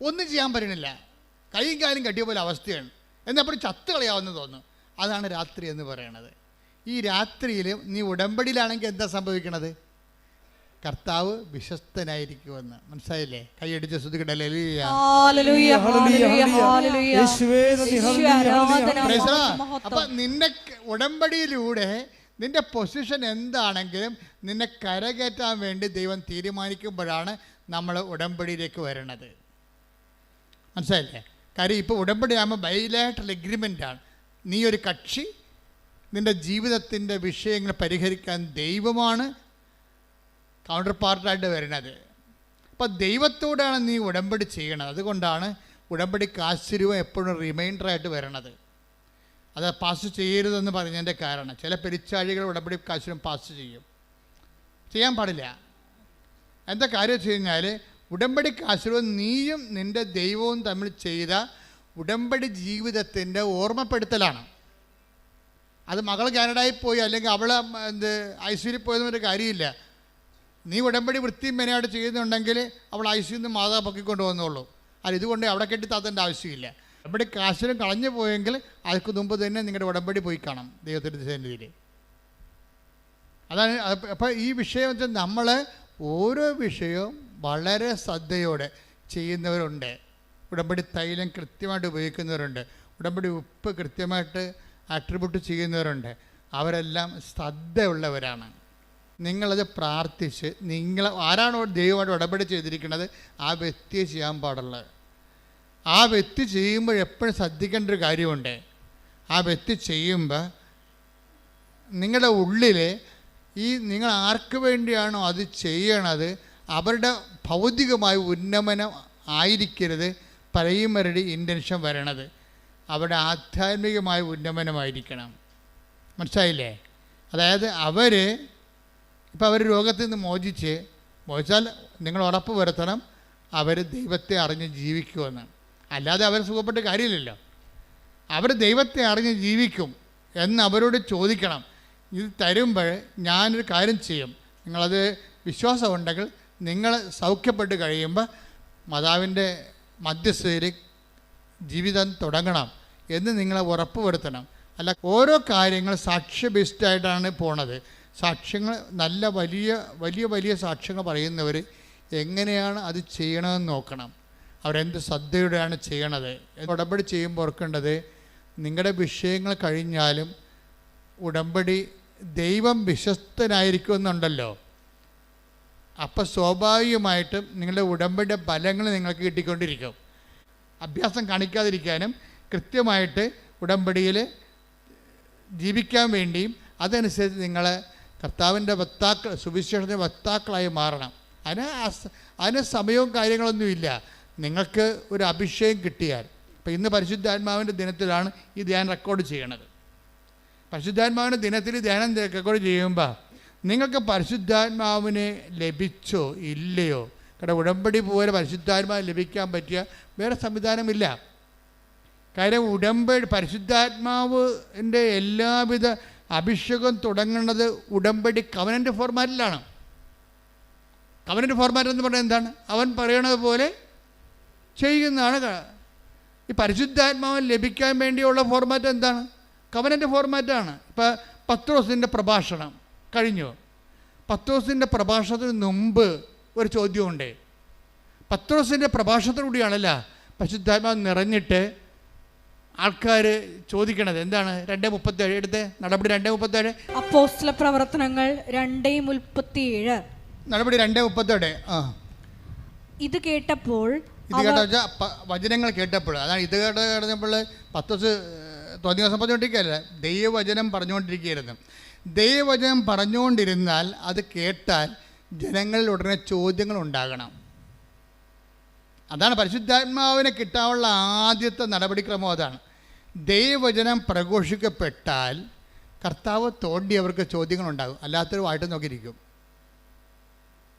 ഒന്നും ചെയ്യാൻ പറ്റണില്ല. കൈയും കാലും കെട്ടിയ പോലെ അവസ്ഥയാണ്. എന്നപ്പോൾ ചത്ത് കളയാവുന്ന തോന്നുന്നു. അതാണ് രാത്രി എന്ന് പറയണത്. ഈ രാത്രിയിൽ നീ ഉടമ്പടിയിലാണെങ്കിൽ എന്താ സംഭവിക്കണത്? കർത്താവ് വിശ്വസ്തനായിരിക്കുമെന്ന്. മനസ്സിലായില്ലേ? കൈയടിച്ച്. അപ്പൊ നിന്നെ ഉടമ്പടിയിലൂടെ നിന്റെ പൊസിഷൻ എന്താണെങ്കിലും നിന്നെ കരകയറ്റാൻ വേണ്ടി ദൈവം തീരുമാനിക്കുമ്പോഴാണ് നമ്മൾ ഉടമ്പടിയിലേക്ക് വരണത്. മനസ്സിലായില്ലേ? കാര്യം ഇപ്പോൾ ഉടമ്പടി ആകുമ്പോൾ ബൈലാറ്ററൽ എഗ്രിമെന്റ് ആണ്. നീ ഒരു കക്ഷി നിന്റെ ജീവിതത്തിന്റെ വിഷയങ്ങൾ പരിഹരിക്കാൻ ദൈവമാണ് കൗണ്ടർ പാർട്ടായിട്ട് വരുന്നത്. അപ്പോൾ ദൈവത്തോടാണ് നീ ഉടമ്പടി ചെയ്യണത്. അതുകൊണ്ടാണ് ഉടമ്പടിക്ക് ആശ്ചര്യവും എപ്പോഴും റിമൈൻഡറായിട്ട് വരണത്. അത് പാസ് ചെയ്യരുതെന്ന് പറഞ്ഞതിന്റെ കാരണം. ചില പെരിച്ചാഴികൾ ഉടമ്പടി കാശ്ചര്യം പാസ് ചെയ്യും. ചെയ്യാൻ പാടില്ല. എന്താ കാര്യം വെച്ച് കഴിഞ്ഞാൽ ഉടമ്പടി കാശിരവും നീയും നിന്റെ ദൈവവും തമ്മിൽ ചെയ്ത ഉടമ്പടി ജീവിതത്തിന്റെ ഓർമ്മപ്പെടുത്തലാണ്. അത് മകൾ കാനഡയിൽ പോയി അല്ലെങ്കിൽ അവൾ എന്ത് ഐശ്വര്യയിൽ പോയതൊരു കാര്യമില്ല. നീ ഉടമ്പടി വൃത്തിയും മെനയായിട്ട് ചെയ്യുന്നുണ്ടെങ്കിൽ അവൾ ഐശ്വര്യം നിന്ന് മാതാ പൊക്കിക്കൊണ്ട് വന്നോളൂ അത് ഇതുകൊണ്ട് അവിടെ കെട്ടി താത്തേണ്ട ആവശ്യമില്ല. ഉടമ്പടി കാശിനും കളഞ്ഞു പോയെങ്കിൽ അതിന് മുമ്പ് തന്നെ നിങ്ങളുടെ ഉടമ്പടി പോയി കാണാം ദൈവത്തിന്റെ സന്നിധിയിൽ അതാണ് അപ്പോൾ ഈ വിഷയം വെച്ചാൽ നമ്മൾ ഓരോ വിഷയവും വളരെ ശ്രദ്ധയോടെ ചെയ്യുന്നവരുണ്ട്. ഉടമ്പടി തൈലം കൃത്യമായിട്ട് ഉപയോഗിക്കുന്നവരുണ്ട്. ഉടമ്പടി ഉപ്പ് കൃത്യമായിട്ട് അട്രിബ്യൂട്ട് ചെയ്യുന്നവരുണ്ട്. അവരെല്ലാം ശ്രദ്ധയുള്ളവരാണ്. നിങ്ങളത് പ്രാർത്ഥിച്ച് നിങ്ങൾ ആരാണോ ദൈവമായിട്ട് ഉടമ്പടി ചെയ്തിരിക്കുന്നത് ആ വ്യക്തിയെ ചെയ്യാൻ പാടുള്ളത്. ആ വ്യക്തി ചെയ്യുമ്പോൾ എപ്പോഴും ശ്രദ്ധിക്കേണ്ട ഒരു കാര്യമുണ്ട്. ആ വ്യക്തി ചെയ്യുമ്പോൾ നിങ്ങളുടെ ഉള്ളിൽ ഈ നിങ്ങൾ ആർക്ക് വേണ്ടിയാണോ അത് ചെയ്യണത് അവരുടെ ഭൗതികമായ ഉന്നമനം ആയിരിക്കരുത്. പ്രൈമറിയുടെ ഇന്റൻഷൻ വരണത്. അവരുടെ ആധ്യാത്മികമായ ഉന്നമനമായിരിക്കണം. മനസ്സിലായില്ലേ? അതായത് അവർ ഇപ്പോൾ അവർ രോഗത്തിൽ നിന്ന് മോചിച്ച് മോചിച്ചാൽ നിങ്ങൾ ഉറപ്പ് വരുത്തണം അവർ ദൈവത്തെ അറിഞ്ഞ് ജീവിക്കുമെന്ന്. അല്ലാതെ അവർ സുഖപ്പെട്ട കാര്യമില്ലല്ലോ. അവർ ദൈവത്തെ അറിഞ്ഞ് ജീവിക്കും എന്ന് അവരോട് ചോദിക്കണം. ഇത് തരുമ്പോൾ ഞാനൊരു കാര്യം ചെയ്യും. നിങ്ങളത് വിശ്വാസമുണ്ടെങ്കിൽ നിങ്ങൾ സൗഖ്യപ്പെട്ട് കഴിയുമ്പോൾ മാതാവിന്റെ മധ്യസ്ഥയിൽ ജീവിതം തുടങ്ങണം എന്ന് നിങ്ങളെ ഉറപ്പ് വരുത്തണം അല്ല ഓരോ കാര്യങ്ങൾ സാക്ഷ്യ ബേസ്ഡായിട്ടാണ് പോണത്. സാക്ഷ്യങ്ങൾ നല്ല വലിയ വലിയ വലിയ സാക്ഷ്യങ്ങൾ പറയുന്നവർ എങ്ങനെയാണ് അത് ചെയ്യണമെന്ന് നോക്കണം. അവരെന്ത് ശ്രദ്ധയോടെയാണ് ചെയ്യണത്? ഉടമ്പടി ചെയ്യുമ്പോൾ ഓർക്കേണ്ടത് നിങ്ങളുടെ വിഷയങ്ങൾ കഴിഞ്ഞാലും ഉടമ്പടി ദൈവം വിശ്വസ്തനായിരിക്കുമെന്നുണ്ടല്ലോ. അപ്പോൾ സ്വാഭാവികമായിട്ടും നിങ്ങളുടെ ഉടമ്പടിയുടെ ഫലങ്ങൾ നിങ്ങൾക്ക് കിട്ടിക്കൊണ്ടിരിക്കും. അഭ്യാസം കാണിക്കാതിരിക്കാനും കൃത്യമായിട്ട് ഉടമ്പടിയിൽ ജീവിക്കാൻ വേണ്ടിയും അതനുസരിച്ച് നിങ്ങൾ കർത്താവിന്റെ വക്താക്കൾ സുവിശേഷത്തിന്റെ വക്താക്കളായി മാറണം. അതിന് അതിന് സമയവും കാര്യങ്ങളൊന്നുമില്ല നിങ്ങൾക്ക് ഒരു അഭിഷേകം കിട്ടിയാൽ. ഇപ്പം ഇന്ന് പരിശുദ്ധാത്മാവിന്റെ ദിനത്തിലാണ് ഈ ധ്യാനം റെക്കോർഡ് ചെയ്യണത്. പരിശുദ്ധാത്മാവിന്റെ ദിനത്തിൽ ധ്യാനം റെക്കോർഡ് ചെയ്യുമ്പോൾ നിങ്ങൾക്ക് പരിശുദ്ധാത്മാവിനെ ലഭിച്ചോ ഇല്ലയോ? കാരണം ഉടമ്പടി പോലെ പരിശുദ്ധാത്മാവ് ലഭിക്കാൻ പറ്റിയ വേറെ സംവിധാനമില്ല. കാര്യം ഉടമ്പടി പരിശുദ്ധാത്മാവിന്റെ എല്ലാവിധ അഭിഷേകം തുടങ്ങുന്നത് ഉടമ്പടി കവനന്റെ ഫോർമാറ്റിലാണ് കവനന്റെ ഫോർമാറ്റ് എന്ന് പറഞ്ഞാൽ എന്താണ്? അവൻ പറയണത് പോലെ ചെയ്യുന്നതാണ് ഈ പരിശുദ്ധാത്മാവ് ലഭിക്കാൻ വേണ്ടിയുള്ള ഫോർമാറ്റ് എന്താണ്? കവനന്റെ ഫോർമാറ്റാണ് ഇപ്പം പത്രോസിന്റെ പ്രഭാഷണം. കഴിഞ്ഞു. പത്രോസിന്റെ പ്രഭാഷണത്തിന് മുമ്പ് ഒരു ചോദ്യമുണ്ട്. പത്രോസിന്റെ പ്രഭാഷണത്തിലൂടെയാണല്ല പരിശുദ്ധാത്മാവ് നിറഞ്ഞിട്ട് ആൾക്കാർ ചോദിക്കണത്. എന്താണ്? രണ്ട് മുപ്പത്തേഴ്. എടുത്ത്. നടപടി രണ്ട് മുപ്പത്തേഴ്. അപ്പോസ്തല പ്രവർത്തനങ്ങൾ രണ്ടേ മുപ്പത്തിയേഴ്. നടപടി രണ്ട് മുപ്പത്തേഴ്. ആ. ഇത് കേട്ടപ്പോൾ ഇത് കേട്ട വെച്ചാൽ വചനങ്ങൾ കേട്ടപ്പോൾ. അതാണ് ഇത് കേട്ട കേട്ടപ്പോൾ പത്തോസ് ദിവസം തോന്നിയ ദിവസം പറഞ്ഞുകൊണ്ടിരിക്കുകയല്ല? ദൈവവചനം പറഞ്ഞുകൊണ്ടിരിക്കുകയായിരുന്നു. ദൈവവചനം പറഞ്ഞുകൊണ്ടിരുന്നാൽ അത് കേട്ടാൽ ജനങ്ങളിൽ ഉടനെ ചോദ്യങ്ങൾ ഉണ്ടാകണം അതാണ് പരിശുദ്ധാത്മാവിനെ കിട്ടാനുള്ള ആദ്യത്തെ നടപടിക്രമം അതാണ്. ദൈവവചനം പ്രഘോഷിക്കപ്പെട്ടാൽ കർത്താവ് തോണ്ടി അവർക്ക് ചോദ്യങ്ങളുണ്ടാകും. അല്ലാത്തൊരു വായിട്ട് നോക്കിയിരിക്കും.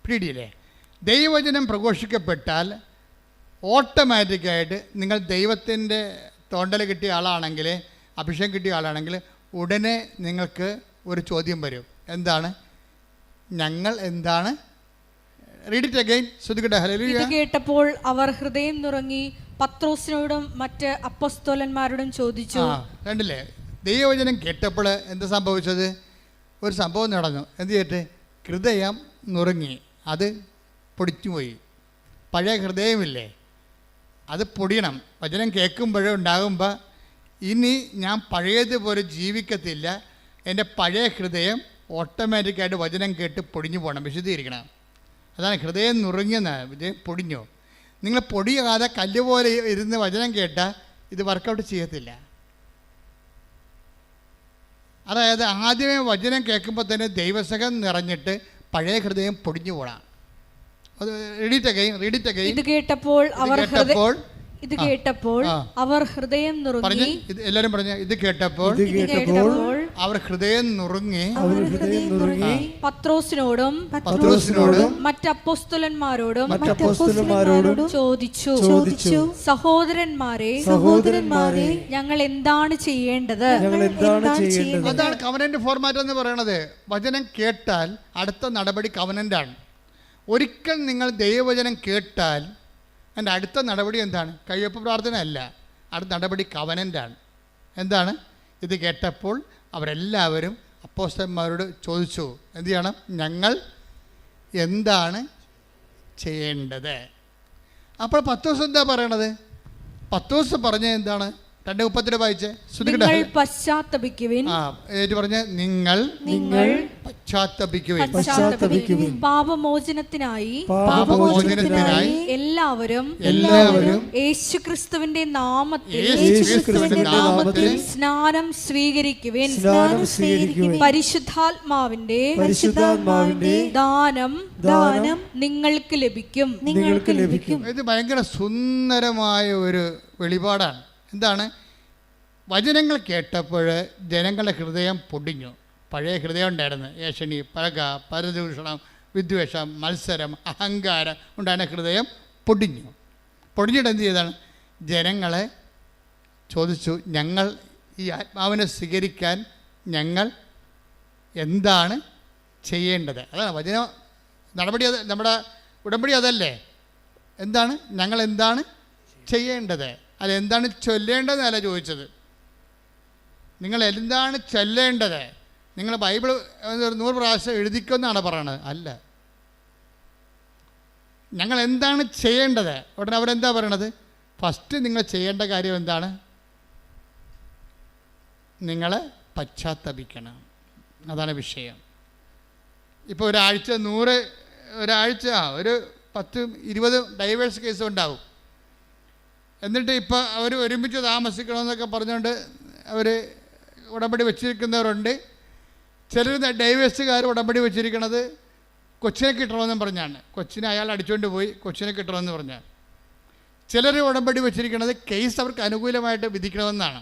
പിടിയില്ലേ? ദൈവവചനം പ്രഘോഷിക്കപ്പെട്ടാൽ ഓട്ടോമാറ്റിക്കായിട്ട് നിങ്ങൾ ദൈവത്തിന്റെ തോണ്ടൽ കിട്ടിയ ആളാണെങ്കിൽ അഭിഷേകം കിട്ടിയ ആളാണെങ്കിൽ ഉടനെ നിങ്ങൾക്ക് ഒരു ചോദ്യം വരും. എന്താണ്? ഞങ്ങൾ എന്താണ്? റീഡ് ഇറ്റ് അഗൈൻ ഇത് കേട്ടപ്പോൾ അവർ ഹൃദയം നുറങ്ങി പത്രോസിനോടും മറ്റ് അപ്പസ്തോലന്മാരോടും ചോദിച്ചു. കണ്ടില്ലേ? ദൈവവചനം കേട്ടപ്പോൾ എന്ത് സംഭവിച്ചത്? ഒരു സംഭവം നടന്നു. എന്ത് ചെയ്തിട്ട്? ഹൃദയം നുറുങ്ങി. അത് പൊടിച്ചുപോയി. പഴയ ഹൃദയമില്ലേ? അത് പൊടിയണം. വചനം കേൾക്കുമ്പോഴേ ഉണ്ടാകുമ്പോൾ ഇനി ഞാൻ പഴയതുപോലെ ജീവിക്കത്തില്ല. എന്റെ പഴയ ഹൃദയം ഓട്ടോമാറ്റിക്കായിട്ട് വചനം കേട്ട് പൊടിഞ്ഞു പോകണം. വിശദീകരിക്കണം. അതാണ് ഹൃദയം നുറുങ്ങിയെന്ന് ഇത് പൊടിഞ്ഞു. നിങ്ങൾ പൊടിയാതെ കല്ല് പോലെ ഇരുന്ന് വചനം കേട്ടാൽ ഇത് വർക്കൗട്ട് ചെയ്യത്തില്ല. അതായത് ആദ്യമേ വചനം കേൾക്കുമ്പോൾ തന്നെ ദൈവസകം നിറഞ്ഞിട്ട് പഴയ ഹൃദയം പൊടിഞ്ഞു പോകണം. അത് റീഡിറ്റ് അഗൈൻ റീഡിറ്റ് അഗൈൻ ഇത് കേട്ടപ്പോൾ അവർ ഹൃദയ കേട്ടപ്പോൾ ഇത് കേട്ടപ്പോൾ അവർ ഹൃദയം പറഞ്ഞ് നുറുങ്ങി ഇത് എല്ലാവരും പറഞ്ഞു ഇത് കേട്ടപ്പോൾ ഇത് ഇത് കേട്ടപ്പോൾ കേട്ടപ്പോൾ അവർ ഹൃദയം നുറുങ്ങി പത്രോസിനോടും പത്രോസിനോടും മറ്റ് അപ്പോസ്തലന്മാരോടും മറ്റപ്പോസ്തലന്മാരോടും ചോദിച്ചു. ചോദിച്ചു. സഹോദരന്മാരെ സഹോദരന്മാരെ ഞങ്ങൾ എന്താണ് ചെയ്യേണ്ടത്? ഞങ്ങൾ എന്താണ് ചെയ്യേണ്ടത്? അതാണ് കവനന്റ് ഫോർമാറ്റ് എന്ന് പറയുന്നത് വചനം കേട്ടാൽ അടുത്ത നടപടി കവനന്റ് ആണ്. ഒരിക്കൽ നിങ്ങൾ ദൈവവചനം കേട്ടാൽ എന്റെ അടുത്ത നടപടി എന്താണ്? കയ്യൊപ്പ് പ്രാർത്ഥന അല്ല അടുത്ത നടപടി കവനന്റാണ് എന്താണ്? ഇത് കേട്ടപ്പോൾ അവരെല്ലാവരും അപ്പോസ്റ്റന്മാരോട് ചോദിച്ചു എന്ത് ചെയ്യണം? ഞങ്ങൾ എന്താണ് ചെയ്യേണ്ടത്? അപ്പോൾ പത്തോസ് എന്താ പറയണത്? പത്തോസ് പറഞ്ഞത് പറഞ്ഞ എന്താണ്? രണ്ട് മുപ്പത്തിരണ്ട് വായിച്ചേ? ശ്രുതി നിങ്ങൾ പശ്ചാത്തപിക്കുവിൻ. ആ ഏറ്റു പറഞ്ഞ? നിങ്ങൾ നിങ്ങൾ പശ്ചാത്തപിക്കുവിൻ. പശ്ചാത്തപിക്കുവിൻ. പാപമോചനത്തിനായി പാപമോചനത്തിനായി എല്ലാവരും എല്ലാവരും യേശുക്രിസ്തുവിന്റെ നാമത്തിൽ യേശുക്രിസ്തുവിന്റെ നാമത്തിൽ സ്നാനം സ്വീകരിക്കുവിൻ. സ്നാനം സ്വീകരിക്കുവിൻ. പരിശുദ്ധാത്മാവിന്റെ പരിശുദ്ധാത്മാവിന്റെ ദാനം ദാനം നിങ്ങൾക്ക് ലഭിക്കും. നിങ്ങൾക്ക് ലഭിക്കും. ഇത് ഭയങ്കര സുന്ദരമായ ഒരു വെളിപാടാണ്. എന്താണ്? വചനങ്ങൾ കേട്ടപ്പോൾ ജനങ്ങളുടെ ഹൃദയം പൊടിഞ്ഞു. പഴയ ഹൃദയം ഉണ്ടായിരുന്നു. ഏഷണി പഴക പരദൂഷണം വിദ്വേഷം മത്സരം അഹങ്കാരം ഉണ്ടായിരുന്ന ഹൃദയം പൊടിഞ്ഞു. പൊടിഞ്ഞിട്ട് എന്ത് ചെയ്താണ്? ജനങ്ങളെ ചോദിച്ചു ഞങ്ങൾ ഈ ആത്മാവിനെ സ്വീകരിക്കാൻ ഞങ്ങൾ എന്താണ് ചെയ്യേണ്ടത്? അതാണ് വചന നടപടി അത് നമ്മുടെ ഉടമ്പടി അതല്ലേ? എന്താണ്? ഞങ്ങൾ എന്താണ് ചെയ്യേണ്ടത്? അത് എന്താണ് ചൊല്ലേണ്ടതെന്നല്ല ചോദിച്ചത്. നിങ്ങൾ എന്താണ് ചൊല്ലേണ്ടത്? നിങ്ങൾ ബൈബിൾ നൂറ് പ്രാവശ്യം എഴുതിക്കുമെന്നാണ് പറയണത്. അല്ല. ഞങ്ങൾ എന്താണ് ചെയ്യേണ്ടത്? ഉടനെ അവരെന്താ പറയണത്? ഫസ്റ്റ് നിങ്ങൾ ചെയ്യേണ്ട കാര്യം എന്താണ്? നിങ്ങൾ പശ്ചാത്തപിക്കണം. അതാണ് വിഷയം. ഇപ്പോൾ ഒരാഴ്ച നൂറ് ഒരാഴ്ച ഒരു പത്ത് ഇരുപത് ഡൈവേഴ്സ് കേസും ഉണ്ടാവും. എന്നിട്ട് ഇപ്പോൾ അവർ ഒരുമിച്ച് താമസിക്കണമെന്നൊക്കെ പറഞ്ഞുകൊണ്ട് അവർ ഉടമ്പടി വെച്ചിരിക്കുന്നവരുണ്ട്. ചിലർ ഡൈവേഴ്സുകാർ ഉടമ്പടി വെച്ചിരിക്കുന്നത് കൊച്ചിനെ കിട്ടണമെന്നും പറഞ്ഞാണ്. കൊച്ചിനെ അയാൾ അടിച്ചുകൊണ്ട് പോയി കൊച്ചിനെ കിട്ടണമെന്ന് പറഞ്ഞാൽ ചിലർ ഉടമ്പടി വെച്ചിരിക്കുന്നത് കേസ് അവർക്ക് അനുകൂലമായിട്ട് വിധിക്കണമെന്നാണ്.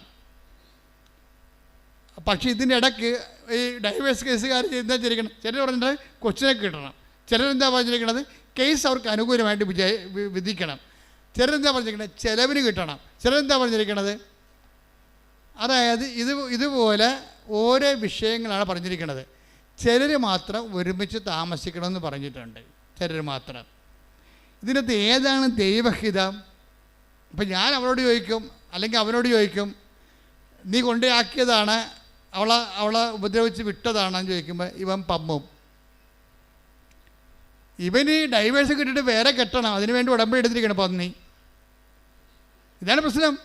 പക്ഷേ ഇതിന്റെ ഇടയ്ക്ക് ഈ ഡൈവേഴ്സ് കേസുകാർ എന്താ ചെയ്തിരിക്കണം ചിലർ പറഞ്ഞിട്ട് കൊച്ചിനെ കിട്ടണം. ചിലരെന്താ പറഞ്ഞിരിക്കുന്നത് കേസ് അവർക്ക് അനുകൂലമായിട്ട് വിജയ വിധിക്കണം. ചിലരെന്താ പറഞ്ഞിരിക്കണത് ചിലവിന് കിട്ടണം. ചിലരെന്താ പറഞ്ഞിരിക്കണത്? അതായത് ഇത് ഇതുപോലെ ഓരോ വിഷയങ്ങളാണ് പറഞ്ഞിരിക്കുന്നത് ചിലർ മാത്രം ഒരുമിച്ച് താമസിക്കണമെന്ന് പറഞ്ഞിട്ടുണ്ട്. ചിലർ മാത്രം. ഇതിനകത്ത് ഏതാണ് ദൈവഹിതം? അപ്പം ഞാൻ അവളോട് ചോദിക്കും അല്ലെങ്കിൽ അവനോട് ചോദിക്കും നീ കൊണ്ടുപോയാക്കിയതാണ് അവളെ അവളെ ഉപദ്രവിച്ച് വിട്ടതാണെന്ന് ചോദിക്കുമ്പോൾ ഇവൻ പമ്മും. ഇവന് ഡൈവേഴ്സ് കിട്ടിയിട്ട് വേറെ കെട്ടണം. അതിന് വേണ്ടി ഉടമ്പടി എടുത്തിരിക്കണം പന്നി. ഇതാണ് പ്രശ്നം.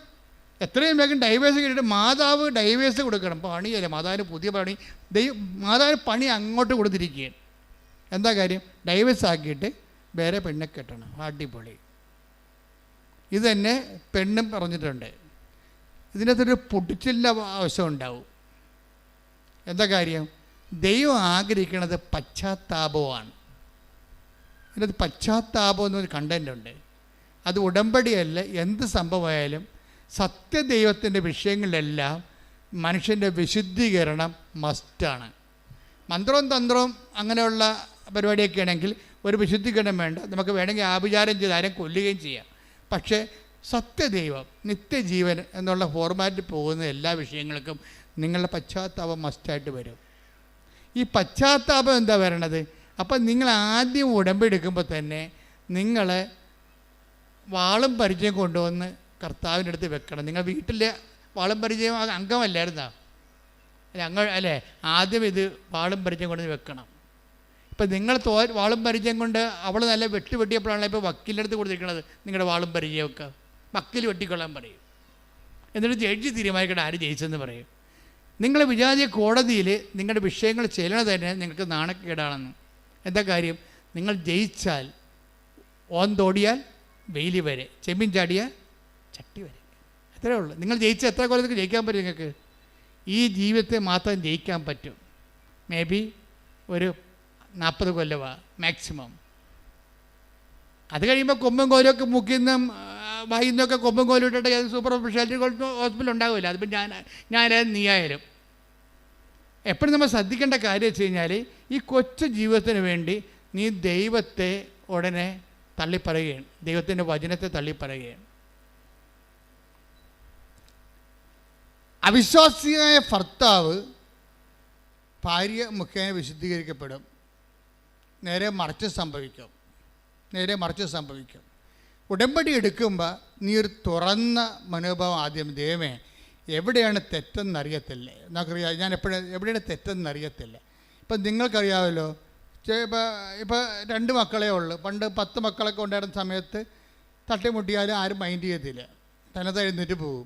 എത്രയും വേഗം ഡൈവേഴ്സ് കിട്ടിയിട്ട് മാതാവ് ഡൈവേഴ്സ് കൊടുക്കണം. പണിയല്ല മാതാവിന് പുതിയ പണി. ദൈവ മാതാവിന് പണി അങ്ങോട്ട് കൊടുത്തിരിക്കുകയാണ്. എന്താ കാര്യം? ഡൈവേഴ്സ് ആക്കിയിട്ട് വേറെ പെണ്ണെ കെട്ടണം. അടിപൊളി. ഇത് തന്നെ പെണ്ണും പറഞ്ഞിട്ടുണ്ട്. ഇതിനകത്തൊരു പൊട്ടിച്ചിലിന്റെ ആവശ്യം ഉണ്ടാവും. എന്താ കാര്യം? ദൈവം ആഗ്രഹിക്കുന്നത് പശ്ചാത്താപമാണ്. ഇതിനകത്ത് പശ്ചാത്താപം എന്നൊരു കണ്ടന്റ് ഉണ്ട്. അത് ഉടമ്പടിയല്ല എന്ത് സംഭവമായാലും സത്യദൈവത്തിന്റെ വിഷയങ്ങളിലെല്ലാം മനുഷ്യന്റെ വിശുദ്ധീകരണം മസ്റ്റാണ്. മന്ത്രവും തന്ത്രവും അങ്ങനെയുള്ള പരിപാടിയൊക്കെ ആണെങ്കിൽ ഒരു വിശുദ്ധീകരണം വേണ്ട. നമുക്ക് വേണമെങ്കിൽ ആഭിചാരം ചെയ്ത് ആരും കൊല്ലുകയും ചെയ്യാം. പക്ഷേ സത്യദൈവം നിത്യജീവൻ എന്നുള്ള ഫോർമാറ്റിൽ പോകുന്ന എല്ലാ വിഷയങ്ങൾക്കും നിങ്ങളുടെ പശ്ചാത്താപം മസ്റ്റായിട്ട് വരും. ഈ പശ്ചാത്താപം എന്താ വരണത്? അപ്പം നിങ്ങൾ ആദ്യം ഉടമ്പെടുക്കുമ്പോൾ തന്നെ നിങ്ങൾ വാളും പരിചയം കൊണ്ടുവന്ന് കർത്താവിന്റെ അടുത്ത് വെക്കണം. നിങ്ങൾ വീട്ടിലെ വാളും പരിചയം അംഗമല്ലായിരുന്നോ? അങ്ങ അല്ലേ? ആദ്യം ഇത് വാളും പരിചയം കൊണ്ട് വെക്കണം. ഇപ്പം നിങ്ങൾ തോ വാളും പരിചയം കൊണ്ട് അവൾ നല്ല വെട്ടി വെട്ടിയപ്പോഴാണ് ഇപ്പോൾ വക്കീലിന്റെ അടുത്ത് കൊടുത്തിരിക്കുന്നത് നിങ്ങളുടെ വാളും പരിചയമൊക്കെ. വക്കീൽ വെട്ടിക്കൊള്ളാൻ പറയും. എന്നിട്ട് ജഡ്ജി തീരുമാനിക്കണം ആര് ജയിച്ചെന്ന് പറയും. നിങ്ങൾ വിചാരിച്ച കോടതിയിൽ നിങ്ങളുടെ വിഷയങ്ങൾ ചെല്ലണത് തന്നെ നിങ്ങൾക്ക് നാണക്കേടാണെന്ന്. എന്താ കാര്യം? നിങ്ങൾ ജയിച്ചാൽ ഓൻ തോടിയാൽ വെയിലി വരെ. ചെമ്മീൻ ചാടിയ ചട്ടി വരെ. അത്രേ ഉള്ളൂ. നിങ്ങൾ ജയിച്ച എത്ര കൊല്ലത്തേക്ക് ജയിക്കാൻ പറ്റും നിങ്ങൾക്ക്? ഈ ജീവിതത്തെ മാത്രം ജയിക്കാൻ പറ്റും. മേ ബി ഒരു നാൽപ്പത് കൊല്ലമാണ് മാക്സിമം അത് കഴിയുമ്പോൾ കൊമ്പും കോലൊക്കെ മുക്കിന്നും വൈകുന്നൊക്കെ കൊമ്പും കോലും ഇട്ടിട്ട് സൂപ്പർ സ്പെഷ്യാലിറ്റി ഹോസ്പിറ്റൽ ഉണ്ടാവില്ല. അതിപ്പോൾ ഞാൻ ഞാനായാലും നീയായാലും. എപ്പോഴും നമ്മൾ ശ്രദ്ധിക്കേണ്ട കാര്യം വെച്ച് കഴിഞ്ഞാൽ ഈ കൊച്ചു ജീവിതത്തിന് വേണ്ടി നീ ദൈവത്തെ ഉടനെ തള്ളിപ്പറയുകയാണ്. ദൈവത്തിന്റെ വചനത്തെ തള്ളിപ്പറയുകയാണ്. അവിശ്വാസിയായ ഭർത്താവ് ഭാര്യ മുഖേന വിശുദ്ധീകരിക്കപ്പെടും. നേരെ മറിച്ച് സംഭവിക്കും. നേരെ മറിച്ച് സംഭവിക്കും. ഉടമ്പടി എടുക്കുമ്പോൾ നീ ഒരു തുറന്ന മനോഭാവം ആദ്യം ദൈവമേ എവിടെയാണ് തെറ്റെന്നറിയത്തില്ല? നമുക്കറിയാം ഞാൻ എപ്പോഴും എവിടെയാണ് തെറ്റെന്നറിയത്തില്ല? ഇപ്പം നിങ്ങൾക്കറിയാമല്ലോ ഇപ്പോൾ ഇപ്പോൾ രണ്ട് മക്കളേ ഉള്ളൂ. പണ്ട് പത്ത് മക്കളൊക്കെ ഉണ്ടായിരുന്ന സമയത്ത് തട്ടിമുട്ടിയാലും ആരും മൈൻഡ് ചെയ്യത്തില്ല. തനത് എഴുന്നേറ്റ് പോകും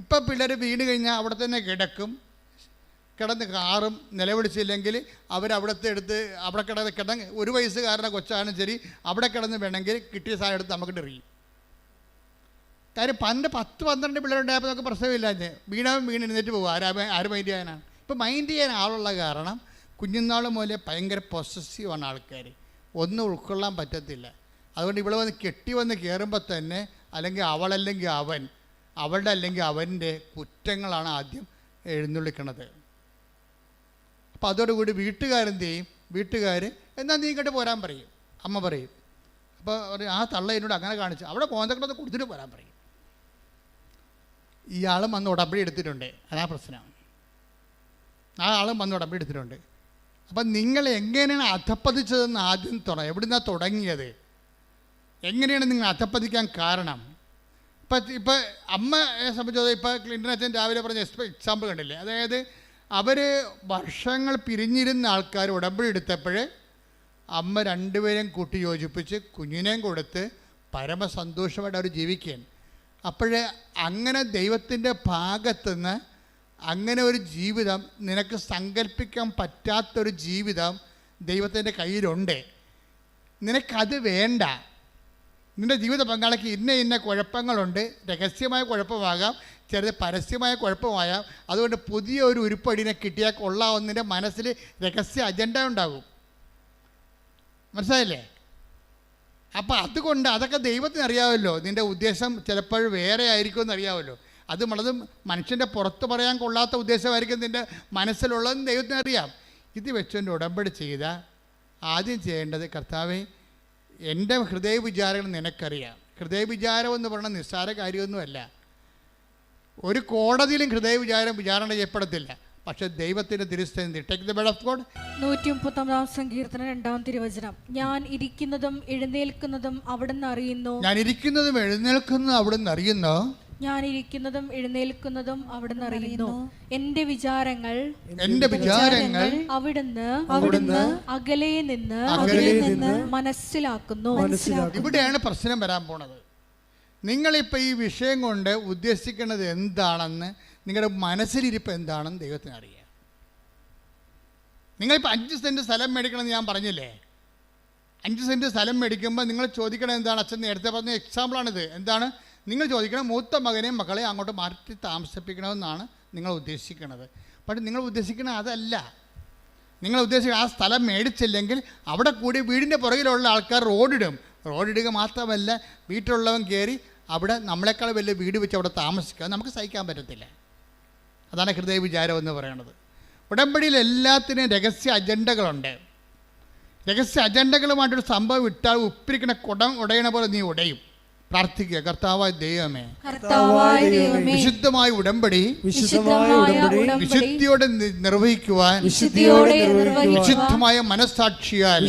ഇപ്പം പിള്ളേർ വീണ് കഴിഞ്ഞാൽ അവിടെ തന്നെ കിടക്കും. കിടന്ന് കാറും നിലവിളിച്ചില്ലെങ്കിൽ അവരവിടുത്തെ എടുത്ത് അവിടെ കിടന്ന് കിടന്ന് ഒരു വയസ്സുകാരനെ കൊച്ചാണ് ശരി അവിടെ കിടന്ന് വേണമെങ്കിൽ കിട്ടിയ സാധനം എടുത്ത് നമുക്ക് എറിയും കാര്യം പണ്ട് പത്ത് പന്ത്രണ്ട് പിള്ളേരുണ്ടായപ്പോൾ നമുക്ക് പ്രശ്നമില്ല വീണാവും വീണ് എഴുന്നേറ്റ് പോകും ആരാ ആര് മൈൻഡ് ചെയ്യാനാണ്? ഇപ്പം മൈൻഡ് ചെയ്യാൻ ആളുള്ള കാരണം കുഞ്ഞുനാൾ മുതലേ ഭയങ്കര പൊസസീവാണ് ആൾക്കാർ ഒന്നും ഉൾക്കൊള്ളാൻ പറ്റത്തില്ല. അതുകൊണ്ട് ഇവിടെ വന്ന് കെട്ടി വന്ന് കയറുമ്പോൾ തന്നെ അല്ലെങ്കിൽ അവളല്ലെങ്കിൽ അവൻ അവളുടെ അല്ലെങ്കിൽ അവന്റെ കുറ്റങ്ങളാണ് ആദ്യം എഴുന്നള്ളിക്കണത്. അപ്പോൾ അതോടുകൂടി വീട്ടുകാരെന്ത് ചെയ്യും വീട്ടുകാർ എന്നാൽ നീ ഇങ്ങോട്ട് പോരാൻ പറയും. അമ്മ പറയും. അപ്പോൾ ആ തള്ള എന്നോട് അങ്ങനെ കാണിച്ചു അവിടെ കോന്തക്കടന്ന് കൊടുത്തിട്ട് പോരാൻ പറയും. ഇയാളും വന്ന് ഉടമ്പടി എടുത്തിട്ടുണ്ട്. അതാ പ്രശ്നമാണ് ആ ആളും വന്ന് ഉടമ്പടി എടുത്തിട്ടുണ്ട്. അപ്പം നിങ്ങൾ എങ്ങനെയാണ് അധപ്പതിച്ചതെന്ന് ആദ്യം തുറ എവിടുന്നാണ് തുടങ്ങിയത്? എങ്ങനെയാണ് നിങ്ങൾ അധപ്പതിക്കാൻ കാരണം? ഇപ്പം ഇപ്പം അമ്മയെ സംബന്ധിച്ചത് ഇപ്പോൾ ക്ലിന്റൺ അച്ഛൻ രാവിലെ പറഞ്ഞ എക്സാമ്പിൾ കണ്ടില്ലേ? അതായത് അവർ വർഷങ്ങൾ പിരിഞ്ഞിരുന്ന ആൾക്കാർ ഉടമ്പടി എടുത്തപ്പോൾ അമ്മ രണ്ടുപേരെയും കൂട്ടി യോജിപ്പിച്ച് കുഞ്ഞിനെയും കൊടുത്ത് പരമസന്തോഷമായിട്ട് അവർ ജീവിക്കുകയാണ്. അപ്പോഴേ അങ്ങനെ ദൈവത്തിന്റെ ഭാഗത്തുനിന്ന് അങ്ങനെ ഒരു ജീവിതം നിനക്ക് സങ്കല്പിക്കാൻ പറ്റാത്തൊരു ജീവിതം ദൈവത്തിന്റെ കയ്യിലുണ്ട്. നിനക്കത് വേണ്ട. നിന്റെ ജീവിത പങ്കാളിക്ക് ഇന്ന ഇന്ന കുഴപ്പങ്ങളുണ്ട്. രഹസ്യമായ കുഴപ്പമാകാം. ചെറുത് പരസ്യമായ കുഴപ്പമായാൽ അതുകൊണ്ട് പുതിയ ഒരു ഉരുപ്പടിനെ കിട്ടിയാൽ കൊള്ളാവുന്നതിന്റെ മനസ്സിൽ രഹസ്യ അജണ്ട ഉണ്ടാകും. മനസ്സിലായില്ലേ? അപ്പോൾ അതുകൊണ്ട് അതൊക്കെ ദൈവത്തിന് അറിയാമല്ലോ നിന്റെ ഉദ്ദേശം ചിലപ്പോൾ വേറെ ആയിരിക്കുമെന്ന് അറിയാമല്ലോ അത് വളരെ മനുഷ്യന്റെ പുറത്ത് പറയാൻ കൊള്ളാത്ത ഉദ്ദേശമായിരിക്കും നിന്റെ മനസ്സിലുള്ളതെന്ന് ദൈവത്തിന് അറിയാം. ഇത് വെച്ചുകൊണ്ട് ഉടമ്പടി ചെയ്ത ആദ്യം ചെയ്യേണ്ടത് കർത്താവെ എന്റെ ഹൃദയ വിചാരങ്ങൾ നിനക്കറിയാം. ഹൃദയ വിചാരം എന്ന് പറഞ്ഞാൽ നിസ്സാര കാര്യമൊന്നുമല്ല. ഒരു കോടതിയിലും ഹൃദയ വിചാരം വിചാരണ ചെയ്യപ്പെടത്തില്ല. പക്ഷേ ദൈവത്തിന്റെ തിരുസ്ഥിതി take the bed of God. നൂറ്റി മുപ്പത്തൊമ്പതാം സങ്കീർത്തനം രണ്ടാം തിരുവചനം. ഞാൻ ഇരിക്കുന്നതും എഴുന്നേൽക്കുന്നതും അവിടുന്ന് അറിയുന്നു. ഞാൻ ഇരിക്കുന്നതും എഴുന്നേൽക്കുന്നതും അവിടുന്ന് അറിയുന്നു. ഞാൻ ഇരിക്കുന്നതും എഴുന്നേൽക്കുന്നതും അവിടുന്ന് അറിയുന്നു. എന്റെ വിചാരങ്ങൾ എന്റെ വിചാരങ്ങൾ അവിടുന്ന് അവിടുന്ന് അകലെ നിന്ന് അകലെ നിന്ന് മനസ്സിലാക്കുന്നു. മനസ്സിലാക്കും ഇവിടെയാണ് പ്രശ്നം വരാൻ പോണത്. നിങ്ങളിപ്പോൾ ഈ വിഷയം കൊണ്ട് ഉദ്ദേശിക്കുന്നത് എന്താണെന്ന് നിങ്ങളുടെ മനസ്സിലിരിപ്പ് എന്താണെന്ന് ദൈവത്തിന് അറിയാം. നിങ്ങളിപ്പോൾ അഞ്ച് സെന്റ് സ്ഥലം മേടിക്കണമെന്ന് ഞാൻ പറഞ്ഞില്ലേ? അഞ്ച് സെന്റ് സ്ഥലം മേടിക്കുമ്പോൾ നിങ്ങൾ ചോദിക്കണം എന്താണ്? അച്ഛൻ നേരത്തെ പറഞ്ഞ എക്സാമ്പിളാണിത് എന്താണ്? നിങ്ങൾ ചോദിക്കണം മൂത്ത മകനെയും മക്കളെ അങ്ങോട്ട് മാറ്റി താമസിപ്പിക്കണമെന്നാണ് നിങ്ങൾ ഉദ്ദേശിക്കുന്നത്. പക്ഷേ നിങ്ങൾ ഉദ്ദേശിക്കുന്നത് അതല്ല. നിങ്ങൾ ഉദ്ദേശിക്കുന്ന ആ സ്ഥലം മേടിച്ചില്ലെങ്കിൽ അവിടെ കൂടി വീടിന്റെ പുറകിലുള്ള ആൾക്കാർ റോഡിടും. റോഡിടുക മാത്രമല്ല വീട്ടിലുള്ളവൻ കയറി അവിടെ നമ്മളെക്കാൾ വലിയ വീട് വെച്ച് അവിടെ താമസിക്കുക. നമുക്ക് സഹിക്കാൻ പറ്റത്തില്ല. അതാണ് ഹൃദയ വിചാരം എന്ന് പറയുന്നത്. ഉടമ്പടിയിൽ എല്ലാത്തിനും രഹസ്യ അജണ്ടകളുണ്ട്. രഹസ്യ അജണ്ടകളുമായിട്ടൊരു സംഭവം ഇട്ടാൽ ഉപ്പിരിക്കണ കുടം ഉടയണ പോലെ നീ ഉടയും. പ്രാർത്ഥിക്കുക. കർത്താവായ ദൈവമേ വിശുദ്ധമായ ഉടമ്പടി വിശുദ്ധിയോടെ നിർവഹിക്കുവാൻ വിശുദ്ധമായ മനസ്സാക്ഷിയാൽ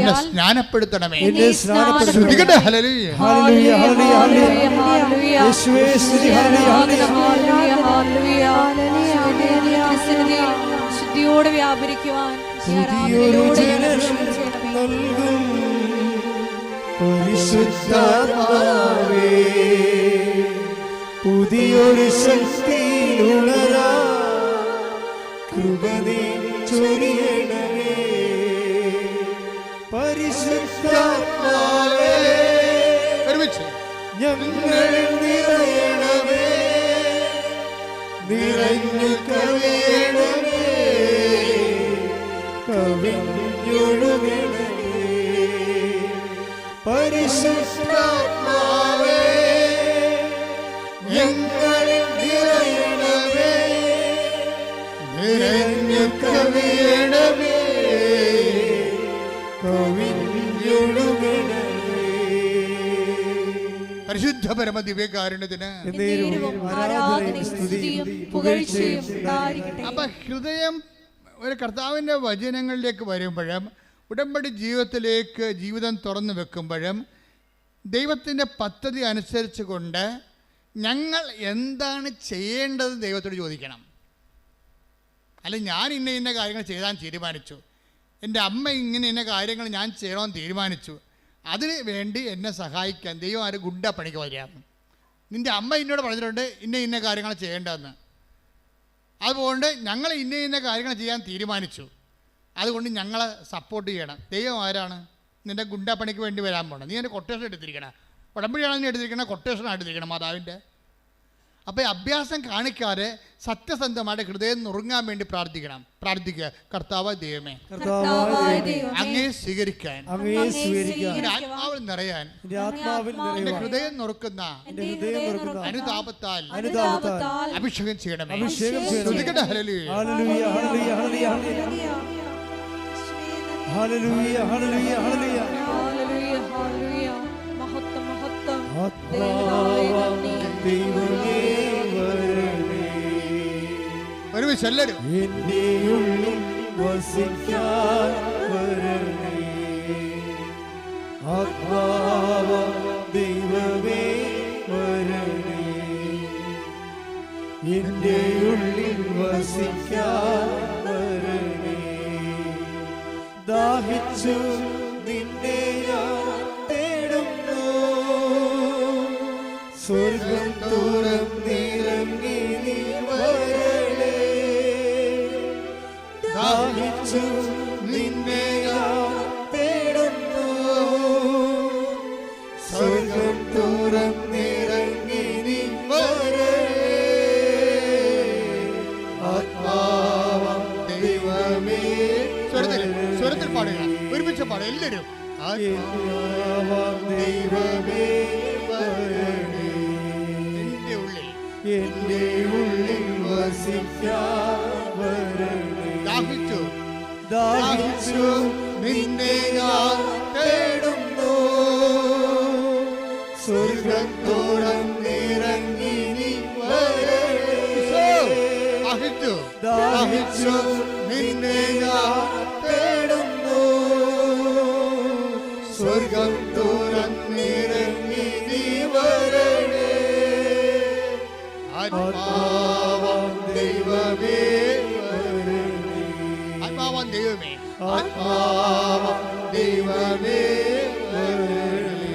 എന്നെ സ്നാനപ്പെടുത്തണമേ. ശ്രുതികട്ടെ ഹലലിയ ശുദ്ധിയോടെ വ്യാപരിക്കുവാൻ പരിശുദ്ധമാവേ. പുതിയൊരു ശക്തി ഉണരാ. കൃപതി ചൊരിയണമേ. പരിശുദ്ധമാവേ. ഞങ്ങൾ നിറയണമേ. നിറഞ്ഞു കവിയണമേ. കവിഞ്ഞൊഴുകണമേ. പരിശുദ്ധാത്മാവേ ഞങ്ങളിൽ നിറയണമേ. നിറഞ്ഞു കവിയണമേ കവിഞ്ഞൊഴുകണമേ പരിശുദ്ധ പരമ ദിവ്യകാരുണ്യത്തിന്. അപ്പൊ ഹൃദയം ഒരു കർത്താവിന്റെ വചനങ്ങളിലേക്ക് വരുമ്പോഴും ഉടമ്പടി ജീവിതത്തിലേക്ക് ജീവിതം തുറന്നു വെക്കുമ്പോഴും ദൈവത്തിന്റെ പദ്ധതി അനുസരിച്ച് കൊണ്ട് ഞങ്ങൾ എന്താണ് ചെയ്യേണ്ടത് ദൈവത്തോട് ചോദിക്കണം. അല്ല ഞാൻ ഇന്ന ഇന്ന കാര്യങ്ങൾ ചെയ്താൻ തീരുമാനിച്ചു. എന്റെ അമ്മ ഇങ്ങനെ ഇന്ന കാര്യങ്ങൾ ഞാൻ ചെയ്യണമെന്ന് തീരുമാനിച്ചു. അതിന് വേണ്ടി എന്നെ സഹായിക്കാൻ ദൈവം ആര് ഗുണ്ട പണിക്ക് വരികയാണ്. നിന്റെ അമ്മ എന്നോട് പറഞ്ഞിട്ടുണ്ട് ഇന്ന ഇന്ന കാര്യങ്ങൾ ചെയ്യേണ്ടതെന്ന്. അതുകൊണ്ട് ഞങ്ങൾ ഇന്ന ഇന്ന കാര്യങ്ങൾ ചെയ്യാൻ തീരുമാനിച്ചു. അതുകൊണ്ട് ഞങ്ങളെ സപ്പോർട്ട് ചെയ്യണം. ദൈവം ആരാണ്? നിന്റെ ഗുണ്ടാപ്പണിക്ക് വേണ്ടി വരാൻ പോകണം നീ എന്റെ കൊട്ടേഷൻ എടുത്തിരിക്കണം. ഉടമ്പടിയാണ് നീ എടുത്തിരിക്കണം. കൊട്ടേഷനാണ് എടുത്തിരിക്കണം മാതാവിന്റെ. അപ്പോൾ ഈ അഭ്യാസം കാണിക്കാതെ സത്യസന്ധമായിട്ട് ഹൃദയം നുറുങ്ങാൻ വേണ്ടി പ്രാർത്ഥിക്കണം. പ്രാർത്ഥിക്കുക. കർത്താവ് ദൈവമേ അങ്ങേ സ്വീകരിക്കാൻ ആത്മാവിൽ നിറയാൻ എന്റെ ഹൃദയം നുറുക്കുന്ന അനുതാപത്താൽ അഭിഷേകം ചെയ്യണം അഭിഷേകം ചെയ്യണമേ. ഹല്ലേലൂയ ഹല്ലേലൂയ ഹല്ലേലൂയ ഹല്ലേലൂയ ഹല്ലേലൂയ മഹത്വം മഹത്വം. ദൈവമേ വരണേ. ഒരുമിച്ച് എല്ലാവരും എന്റെ ഉള്ളിൽ ആത്മാവ ദൈവമേ വരണേ. എന്റെ ഉള്ളിൽ വസിക്കാൻ ദാഹിച്ചു നിന്നെ ഞാൻ തേടുന്നു. സ്വർഗം തുറന്നിറങ്ങി നീ വരണേ. ദാഹിച്ചു എന്റെ ഉള്ളിൽ വസിക്കാഹിച്ചു ദാഹിച്ചു. നിന്നെ ഞാൻ തേടുന്നു. സ്വർഗത്തോളം നിറങ്ങി ദാഹിച്ചു. നിന്നെ ഞാൻ തേടുന്നു. സ്വർഗം തുറന്നിറങ്ങി നീ വരണേ ആത്മാവാം ദൈവമേ വരണേ ആത്മാവാൻ ദൈവമേ. ആത്മാവാം ദൈവമേ വരണേ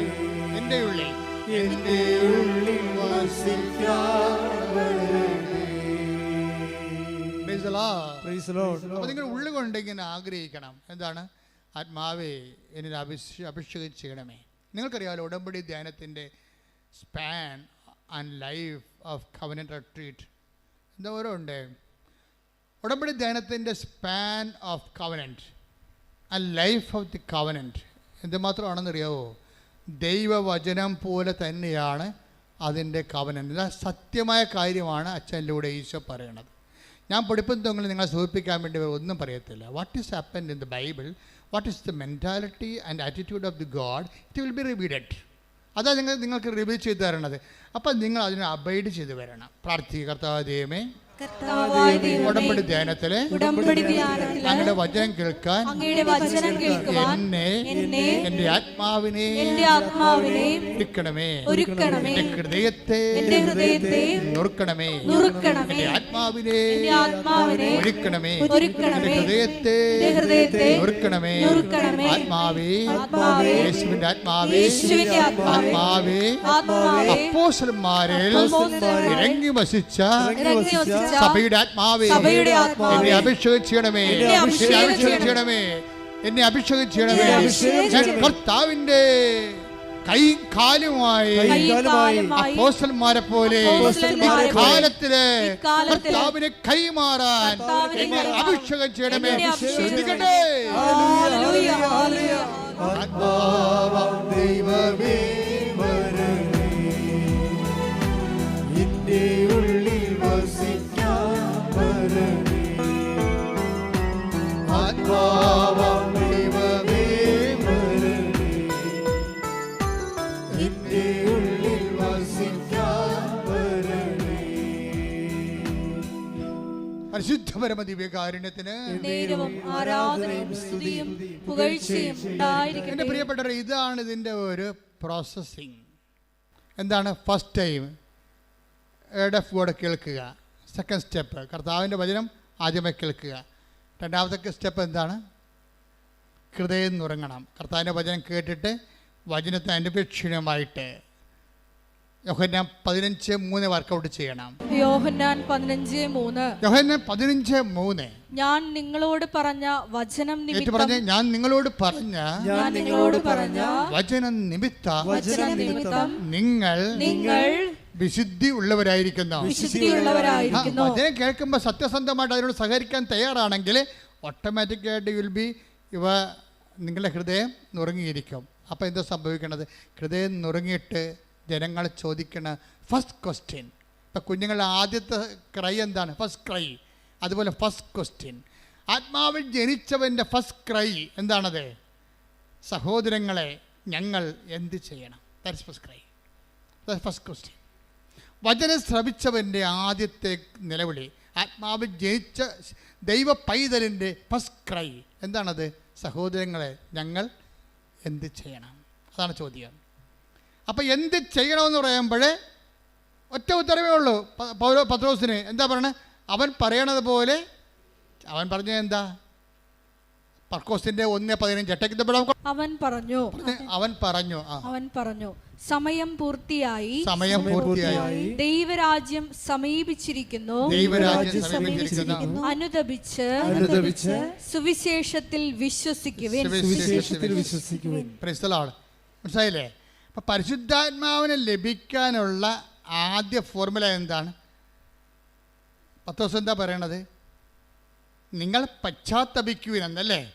എന്റെ ഉള്ളിൽ. എന്റെ ഉള്ളിൽ നിങ്ങൾ ഉള്ളുകൊണ്ട് ഇങ്ങനെ ആഗ്രഹിക്കണം. എന്താണ്? ആത്മാവേ എന്നിൽ അഭിഷ അഭിഷേകം ചെയ്യണമേ നിങ്ങൾക്കറിയാമല്ലോ ഉടമ്പടി ധ്യാനത്തിന്റെ span and life of covenant retreat എന്താ ഓരോ ഉണ്ട്? ഉടമ്പടി ധ്യാനത്തിന്റെ span of covenant and life of the covenant എന്തുമാത്രമാണെന്നറിയാവോ? ദൈവവചനം പോലെ തന്നെയാണ് അതിന്റെ കവനന്റ് സത്യമായ കാര്യമാണ് അച്ഛനിലൂടെ ഈശോ പറയണത്. ഞാൻ പഠിപ്പുന്നതങ്ങൾ നിങ്ങളെ സൂചിപ്പിക്കാൻ വേണ്ടി ഒന്നും പറയത്തില്ല. What is happen in the Bible what is the mentality and attitude of the God it will be revealed അതാ നിങ്ങൾ നിങ്ങൾക്ക് റിവീൽ ചെയ്തു തരണത്. അപ്പം നിങ്ങൾ അതിനെ അബൈഡ് ചെയ്ത് വരണം. പ്രാർത്ഥിക കർത്താവ് ദൈവമേ, ഉടമ്പടി ധ്യാനത്തിൽ അങ്ങയുടെ വചനം കേൾക്കാൻ എന്നെ എന്റെ ആത്മാവിനെ ഒരുക്കണമേ. എന്റെ ഹൃദയത്തെ നുറുക്കണമേ എന്റെ ആത്മാവിനെ ഒരുക്കണമേ. എന്റെ ഹൃദയത്തെ നുറുക്കണമേ നുറുക്കണമേ ആത്മാവേ ആത്മാവേ യേശുവിന്റെ ഇറങ്ങി ഇറങ്ങി വസിച്ച സഭയുടെ ആത്മാവേ. സഭയുടെ ആത്മാവേ, എന്നെ അഭിഷേകം ചെയ്യണമേ എന്നെ അഭിഷേകം ചെയ്യണമേ എന്നെ അഭിഷേകം ചെയ്യണമേ ഞാൻ. കർത്താവിന്റെ കൈ കാലുമായി കൈകാലുമായി അപ്പോസ്റ്റലന്മാരെ പോലെ അപ്പോസ്തലന്മാരെ പോലെ കാലത്തിൽ കർത്താവിനെ കൈമാറാൻ എന്നെ അഭിഷേകം ചെയ്യണമേ ശ്രദ്ധിക്കട്ടെ. ഹല്ലേലൂയ, ഹല്ലേലൂയ. ആത്മാവാം ദൈവമേ. പരിശുദ്ധപരമ ദിവ്യകാരുണ്യത്തിന് എന്റെ ആരാധനയും സ്തുതിയും പുകഴ്ചയും എന്റെ ഉണ്ടായിരിക്കട്ടെ. പ്രിയപ്പെട്ടവർ ഇതാണ് ഇതിന്റെ ഒരു പ്രോസസ്സിങ് എന്താണ്? ഫസ്റ്റ് ടൈം എഡ് എഫ് കൂടെ കേൾക്കുക. സെക്കൻഡ് സ്റ്റെപ്പ് കർത്താവിന്റെ വചനം ആദ്യമേ കേൾക്കുക. രണ്ടാമത്തെ സ്റ്റെപ്പ് എന്താണ്? ഹൃദയം നുറങ്ങണം. കർത്താവിന്റെ വചനം കേട്ടിട്ട് വചനത്തെ അനുപേക്ഷണമായിട്ട് യോഹന്നാൻ പതിനഞ്ച് മൂന്ന് വർക്കൗട്ട് ചെയ്യണം. യോഹന്നാൻ പതിനഞ്ച് മൂന്ന്. യോഹന്നാൻ പതിനഞ്ച് മൂന്ന്. ഞാൻ നിങ്ങളോട് പറഞ്ഞ വചനം പറഞ്ഞ ഞാൻ നിങ്ങളോട് പറഞ്ഞ ഞാൻ നിങ്ങളോട് പറഞ്ഞ വചനം നിമിത്ത വചനം നിമിത്തം നിങ്ങൾ നിങ്ങൾ വിശുദ്ധി ഉള്ളവരായിരിക്കുന്നു. വചനം കേൾക്കുമ്പോൾ സത്യസന്ധമായിട്ട് അതിനോട് സഹകരിക്കാൻ തയ്യാറാണെങ്കിൽ ഓട്ടോമാറ്റിക്കായിട്ട് വിൽ ബി ഇവ നിങ്ങളുടെ ഹൃദയം നുറങ്ങിയിരിക്കും. അപ്പോൾ എന്താ സംഭവിക്കണത്? ഹൃദയം നുറങ്ങിയിട്ട് ജനങ്ങൾ ചോദിക്കണ ഫസ്റ്റ് ക്വസ്റ്റ്യൻ ഇപ്പം കുഞ്ഞുങ്ങളുടെ ആദ്യത്തെ ക്രൈ എന്താണ്? ഫസ്റ്റ് ക്രൈ അതുപോലെ ഫസ്റ്റ് ക്വസ്റ്റ്യൻ ആത്മാവിൽ ജനിച്ചവന്റെ ഫസ്റ്റ് ക്രൈ എന്താണത്? സഹോദരങ്ങളെ ഞങ്ങൾ എന്ത് ചെയ്യണം? That's first cry that first question വചനം ശ്രവിച്ചവന്റെ ആദ്യത്തെ നിലവിളി. ആത്മാവിൽ ജനിച്ച ദൈവ പൈതലിന്റെ ഫസ്റ്റ് ക്രൈ എന്താണത്? സഹോദരങ്ങളെ ഞങ്ങൾ എന്ത് ചെയ്യണം? അതാണ് ചോദ്യം. അപ്പോൾ എന്ത് ചെയ്യണമെന്ന് പറയുമ്പോൾ ഒറ്റ ഉത്തരവേ ഉള്ളൂ. പൗരോ പത്രോസിന്. എന്താ പറയണേ? അവൻ പറയണത് പോലെ അവൻ പറഞ്ഞത് എന്താ? പർക്കോസിന്റെ ഒന്ന് പതിനഞ്ച്. അവൻ പറഞ്ഞു. അവൻ പറഞ്ഞു. അവൻ പറഞ്ഞു സമയം പൂർത്തിയായി. സമയം പൂർത്തിയായി. ദൈവരാജ്യം സമീപിച്ചിരിക്കുന്നു. ദൈവരാജ്യം സമീപിച്ചിരിക്കുന്നു. അനുദപിച്ച് അനുദപിച്ച് സുവിശേഷത്തിൽ വിശ്വസിക്കുവിൻ. സുവിശേഷത്തിൽ വിശ്വസിക്കുവിൻ. മനസ്സിലായില്ലേ? അപ്പം പരിശുദ്ധാത്മാവിനെ ലഭിക്കാനുള്ള ആദ്യ ഫോർമുല എന്താണ്? പത്ത് ദിവസം എന്താ പറയണത്? നിങ്ങൾ പശ്ചാത്തപിക്കുവിനെന്നല്ലേ?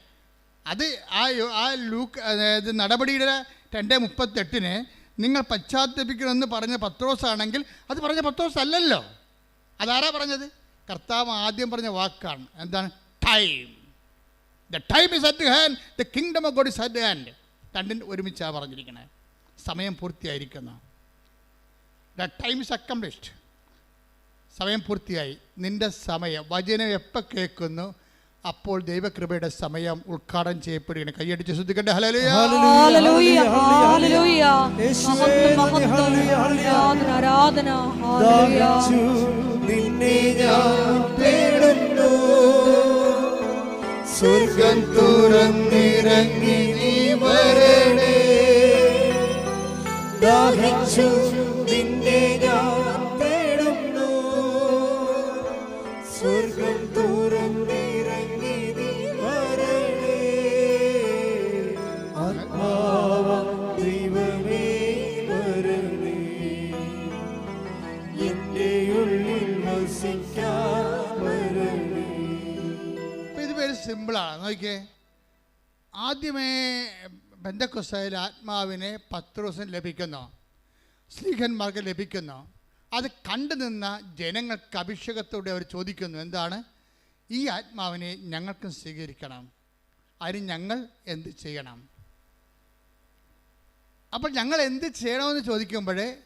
അത് ആ ആ ലൂക്ക് അതായത് നടപടിയുടെ രണ്ട് മുപ്പത്തെട്ടിന് നിങ്ങൾ പശ്ചാത്തപിക്കണമെന്ന് പറഞ്ഞ പത്ത് ആണെങ്കിൽ അത് പറഞ്ഞ പത്രോസ് അല്ലല്ലോ അതാരാ പറഞ്ഞത്? കർത്താവ് ആദ്യം പറഞ്ഞ വാക്കാണ്. എന്താണ്? Time the time is at hand the kingdom of God is at hand രണ്ടും ഒരുമിച്ചാണ് പറഞ്ഞിരിക്കുന്നത് സമയം പൂർത്തിയായിരിക്കുന്നു. ദ ടൈം ഇസ് അക്കംപ്ലിഷ്ഡ് സമയം പൂർത്തിയായി. നിന്റെ സമയം വചനം എപ്പോൾ കേൾക്കുന്നു? അപ്പോൾ ദൈവകൃപയുടെ സമയം ഉദ്ഘാടനം ചെയ്യപ്പെടുകയാണ്. കൈയടിച്ച് ശ്രദ്ധിക്കട്ടെ ഹല്ലേലൂയ. സ്വർഗം ഹല്ലേലൂയ. ദാഹിച്ചു നിന്നെ ഞാൻ തേടുന്നു. സ്വർഗം തുറന്നിറങ്ങി നീ വരണേ. ആത്മാവം ദൈവമേ വരണേ. ഉള്ളിൽ വസിക്കാൻ വരണേ. ഇത് പേര് സിമ്പിളാണ് നോക്കിയേ. ആദ്യമേ ബന്ധക്കൊസയിൽ ആത്മാവിനെ ദിവസം ലഭിക്കുന്നു. സ്ത്രീഹന്മാർക്ക് ലഭിക്കുന്നു. അത് കണ്ടു നിന്ന ജനങ്ങൾക്ക് അഭിഷേകത്തോടെ അവർ ചോദിക്കുന്നു എന്താണ്? ഈ ആത്മാവിനെ ഞങ്ങൾക്കും സ്വീകരിക്കണം. അതിന് ഞങ്ങൾ എന്ത് ചെയ്യണം? അപ്പോൾ ഞങ്ങൾ എന്ത് ചെയ്യണമെന്ന് ചോദിക്കുമ്പോഴേ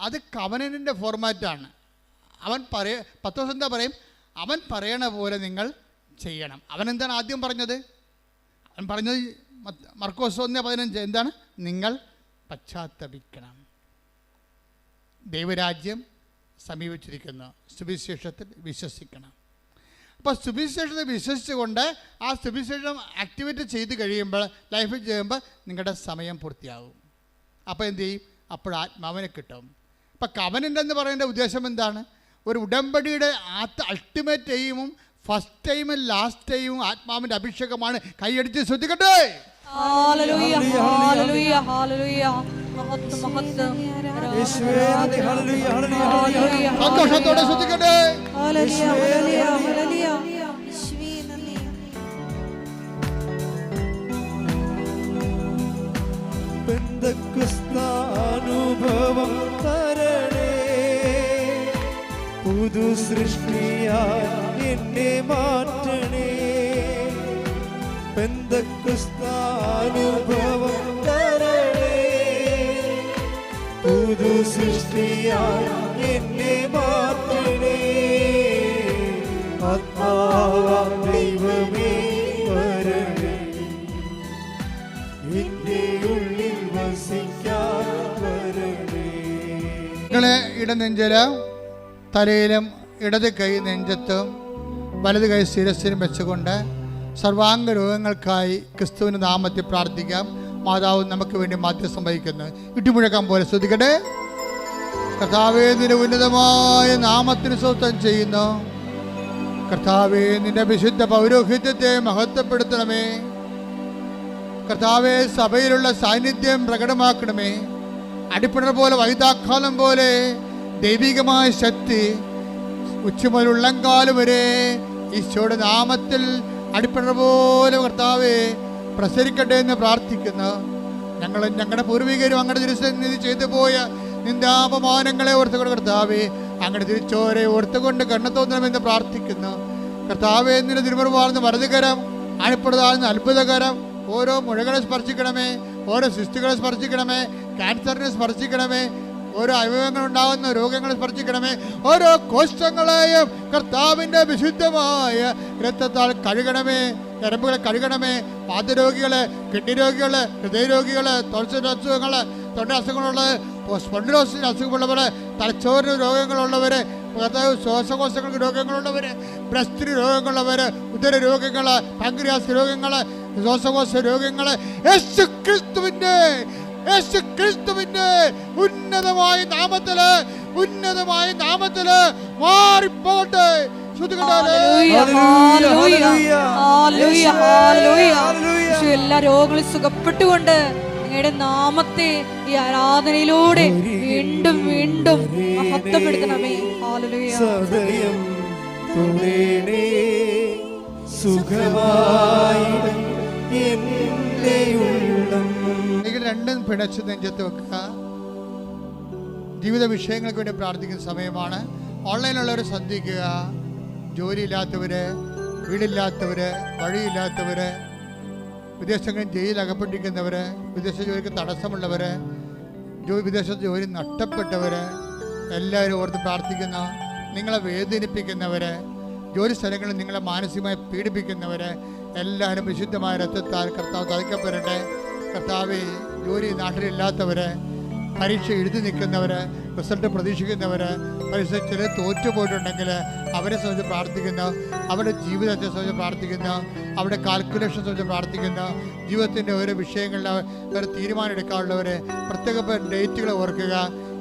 അത് കവനന്റെ ഫോർമാറ്റാണ് അവൻ പറയ പത്ത് ദിവസം എന്താ പറയും? അവൻ പറയണ പോലെ നിങ്ങൾ ചെയ്യണം. അവൻ എന്താണ് ആദ്യം പറഞ്ഞത്? അവൻ പറഞ്ഞത് മർക്കോസ് ഒന്ന് പതിനഞ്ച്. എന്താണ്? നിങ്ങൾ പശ്ചാത്തപിക്കണം. ദൈവരാജ്യം സമീപിച്ചിരിക്കുന്നു. സുവിശേഷത്തിൽ വിശ്വസിക്കണം. അപ്പോൾ സുവിശേഷത്തെ വിശ്വസിച്ചുകൊണ്ട് ആ സുവിശേഷം ആക്ടിവേറ്റ് ചെയ്ത് കഴിയുമ്പോൾ ലൈഫിൽ ചെയ്യുമ്പോൾ നിങ്ങളുടെ സമയം പൂർത്തിയാകും അപ്പോൾ എന്ത് ചെയ്യും? അപ്പോൾ ആത്മാവനെ കിട്ടും. അപ്പോൾ കവനന്റ് എന്ന് പറയുന്ന ഉദ്ദേശം എന്താണ്? ഒരു ഉടമ്പടിയുടെ ആത്ത അൾട്ടിമേറ്റ് എയിമും ഫസ്റ്റ് ടൈമും ലാസ്റ്റ് ടൈമും ആത്മാവിന്റെ അഭിഷേകമാണ്. കൈയടിച്ച് ശ്രദ്ധിക്കട്ടെ? സന്തോഷത്തോടെ ശ്രദ്ധിക്കട്ടെ ഹല്ലേലൂയ ഹല്ലേലൂയ ഹല്ലേലൂയ പെന്തക്കുസ്താനുഭവം തരണേ. പുതു സൃഷ്ടിയായി എന്നെ മാറ്റണേ. പെന്തക്കുസ്താനുഭവം. പുതു സൃഷ്ടിയായി എന്നെ മാറ്റണേ ആത്മാവാം ദൈവമേ ഉള്ളിൽ തലയിലും ഇടത് കൈ നെഞ്ചത്തും വലത് കൈ ശിരസിലും വെച്ചുകൊണ്ട് സർവാംഗ രോഗങ്ങൾക്കായി ക്രിസ്തുവിന് നാമത്തിൽ പ്രാർത്ഥിക്കാം. മാതാവ് നമുക്ക് വേണ്ടി മാധ്യസ്ഥം വഹിക്കുന്നു. ഇട്ടുമുഴക്കാൻ പോലെ ശ്രദ്ധിക്കട്ടെ. കർത്താവേ ഉന്നതമായ നാമത്തിന് സ്വത്വം ചെയ്യുന്നു. കർത്താവേ നിന്റെ വിശുദ്ധ പൗരോഹിത്യത്തെ മഹത്വപ്പെടുത്തണമേ. കർത്താവേ സഭയിലുള്ള സാന്നിധ്യം പ്രകടമാക്കണമേ. അടിപ്പിണർ പോലെ വൈതാക്കാലം പോലെ ദൈവികമായ ശക്തി ഉച്ചമുതൽ ഉള്ളംകാലം വരെ ഈശോയുടെ നാമത്തിൽ അടിപ്പിണർ പോലെ കർത്താവെ പ്രസരിക്കട്ടെ എന്ന് പ്രാർത്ഥിക്കുന്നു. ഞങ്ങൾ ഞങ്ങളുടെ പൂർവികരും അങ്ങയുടെ തിരുസന്നിധി ചെയ്തു പോയ നിന്ദാപമാനങ്ങളെ ഓർത്തുകൊണ്ട് കർത്താവെ അങ്ങയുടെ തിരിച്ചോരെ ഓർത്തുകൊണ്ട് കണ്ണു തോന്നണമെന്ന് പ്രാർത്ഥിക്കുന്നു. കർത്താവെ നിന്റെ തിരുമറുവാർന്ന് വലതുകരം അണിപ്പെടുതാഴ്ന്ന അത്ഭുതകരം ഓരോ മുഴകളെ സ്പർശിക്കണമേ ഓരോ സിസ്റ്റുകളെ സ്പർശിക്കണമേ ക്യാൻസറിനെ സ്പർശിക്കണമേ ഓരോ അവയവങ്ങൾ ഉണ്ടാകുന്ന രോഗങ്ങളെ സ്പർശിക്കണമേ. ഓരോ കോശങ്ങളെയും കർത്താവിന്റെ വിശുദ്ധമായ രക്തത്താൽ കഴുകണമേ. ഞരമ്പുകളെ കഴുകണമേ. പാദരോഗികളെ കിഡ്നി രോഗികൾ ഹൃദയരോഗികൾ തൊഴിൽ അസുഖങ്ങൾ തൊണ്ട അസുഖങ്ങളുള്ളത് സ്പോണ്ടിലോസിന് അസുഖമുള്ളവർ തലച്ചോറിന് രോഗങ്ങളുള്ളവര് കർത്താവ് ശ്വാസകോശങ്ങൾക്ക് രോഗങ്ങളുള്ളവര് ബ്രസ്റ്റിന് രോഗങ്ങളുള്ളവര് ഉദര രോഗങ്ങൾ പാങ്ക്രിയാസ് രോഗങ്ങൾ ശ്വാസകോശ രോഗങ്ങൾ യേശു ക്രിസ്തുവിന്റെ യേശു ക്രിസ്തുവിന്റെ ഉന്നതമായ നാമത്തിൽ ഉന്നതമായ നാമത്തിൽ മാറിപ്പോട്ടെ ശ്രുതികണ്ടാലേ ഹല്ലേലൂയ ഹല്ലേലൂയ ഹല്ലേലൂയ ഹല്ലേലൂയ. ഹല്ലേലൂയ എല്ലാ രോഗങ്ങളും സുഖപ്പെട്ടുകൊണ്ട് അങ്ങയുടെ നാമത്തെ ഈ ആരാധനയിലൂടെ വീണ്ടും വീണ്ടും മഹത്വപ്പെടുത്തണമേ സുഖമായി രണ്ടും പിണച്ച് നെഞ്ചത്ത് വെക്കുക. ജീവിത വിഷയങ്ങൾക്ക് വേണ്ടി പ്രാർത്ഥിക്കുന്ന സമയമാണ്. ഓൺലൈനുള്ളവർ ശ്രദ്ധിക്കുക. ജോലിയില്ലാത്തവര് വീടില്ലാത്തവര് വഴിയില്ലാത്തവര് വിദേശങ്ങളിൽ ജയിലിൽ അകപ്പെട്ടിരിക്കുന്നവര് വിദേശ ജോലിക്ക് തടസ്സമുള്ളവര് ജോലി വിദേശത്ത് ജോലി നഷ്ടപ്പെട്ടവര് എല്ലാവരും ഓർത്ത് പ്രാർത്ഥിക്കുന്ന നിങ്ങളെ വേദനിപ്പിക്കുന്നവര് ജോലി സ്ഥലങ്ങളിൽ നിങ്ങളെ മാനസികമായി പീഡിപ്പിക്കുന്നവര് എല്ലാവരും വിശുദ്ധമായ രക്തത്താൽ കർത്താവ് തളിക്കപ്പെടട്ടെ. കർത്താവ് ജോലി നാട്ടിലില്ലാത്തവര് പരീക്ഷ എഴുതി നിൽക്കുന്നവർ റിസൾട്ട് പ്രതീക്ഷിക്കുന്നവർ പരീക്ഷ ചിലർ തോറ്റുപോയിട്ടുണ്ടെങ്കിൽ അവരെ സംബന്ധിച്ച് പ്രാർത്ഥിക്കുന്നു. അവരുടെ ജീവിതത്തെ സംബന്ധിച്ച് പ്രാർത്ഥിക്കുന്നു. അവരുടെ കാൽക്കുലേഷൻ സംബന്ധിച്ച് പ്രാർത്ഥിക്കുന്നു. ജീവിതത്തിന്റെ ഓരോ വിഷയങ്ങളിൽ അവർ തീരുമാനം എടുക്കാനുള്ളവർ പ്രത്യേക ഡേറ്റുകൾ ഓർക്കുക.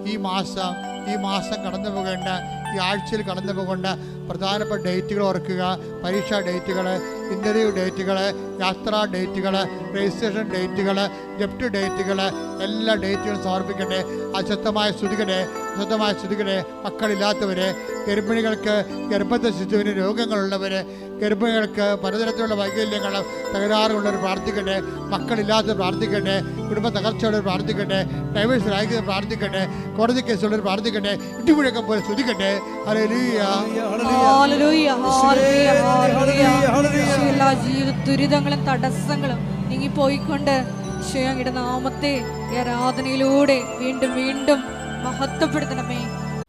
ഈ മാസം ഈ മാസം കടന്നു പോകേണ്ട ഈ ആഴ്ചയിൽ കടന്നു പോകേണ്ട പ്രധാനപ്പെട്ട ഡേറ്റുകൾ ഓർക്കുക. പരീക്ഷാ ഡേറ്റുകൾ ഇന്റർവ്യൂ ഡേറ്റുകൾ യാത്രാ ഡേറ്റുകൾ രജിസ്ട്രേഷൻ ഡേറ്റുകൾ ജപ്റ്റ് ഡേറ്റുകൾ എല്ലാ ഡേറ്റുകളും സമർപ്പിക്കട്ടെ. അശക്തമായ സ്തുതികടെ അശക്തമായ സ്തുതികടെ മക്കളില്ലാത്തവരെ ഗർഭിണികൾക്ക് ഗർഭത്തെ ശിശുവിന് രോഗങ്ങളുള്ളവർ ഗർഭിണികൾക്ക് പലതരത്തിലുള്ള വൈകല്യങ്ങൾ തകരാറുള്ളവർ പ്രാർത്ഥിക്കട്ടെ മക്കളില്ലാത്തവർ പ്രാർത്ഥിക്കട്ടെ കുടുംബ തകർച്ചയുള്ളവർ പ്രാർത്ഥിക്കട്ടെ ഡൈവേഴ്സ് ആയിരിക്കുന്നവർ പ്രാർത്ഥിക്കട്ടെ കോടതി കേസുള്ളവർ പ്രാർത്ഥിക്കട്ടെ ഇടിമുഴക്കം പോലെ ശ്രദ്ധിക്കട്ടെ. ഹല്ലേലൂയ. Hallelujah hallelujah. ഹല്ലേലൂയ ഹല്ലേലൂയ. യേശു എല്ലാ ജീവിത ദുരിതങ്ങളും തടസ്സങ്ങളും നീങ്ങി പോയിക്കൊണ്ട് ഈശോയെ അങ്ങയുടെ നാമത്തെ ആരാധനയിലൂടെ വീണ്ടും വീണ്ടും മഹത്വപ്പെടുത്തണമേ.